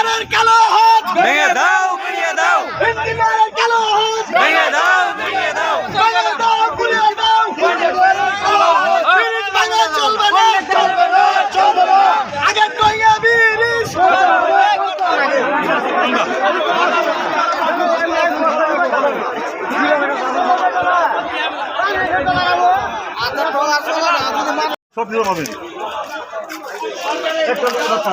ইন্দিরার কালো হাত। ভেঙে দাও ভেঙে দাও। ইন্দিরার কালো হাত। ভেঙে দাও ভেঙে দাও। ভেঙে দাও গুলিয়ে দাও। ভেঙে দাও ব্রিটিশ ভাঙা চলবে না চলবে না চলবে না। আগে কইয়া ব্রিটিশ সব দিন পাবেন একটা কথা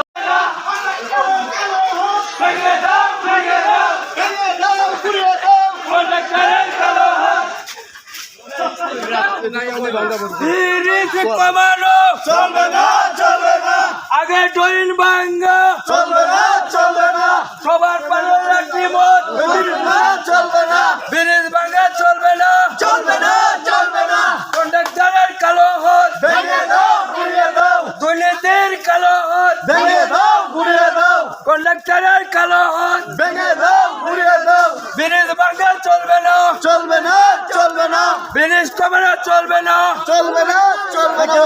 কমানো চলবে না চলবে না। আগে ডইন ভাঙ্গা। চলবে না চলবে না। সবার পালন রাখি মত চলবে না ব্রিজ ভাঙ্গা চলবে না। চলবে না চলবে না। কন্ডাক্টরের কালো হাত ভেঙে দাও গুড়িয়ে দাও। দুর্নীতির কালো হাত ভেঙে দাও গুড়িয়ে দাও। কন্ডাক্টরের কালো হাত না ব্রিজ কমানো চলবে না। চলবে না চলবে না।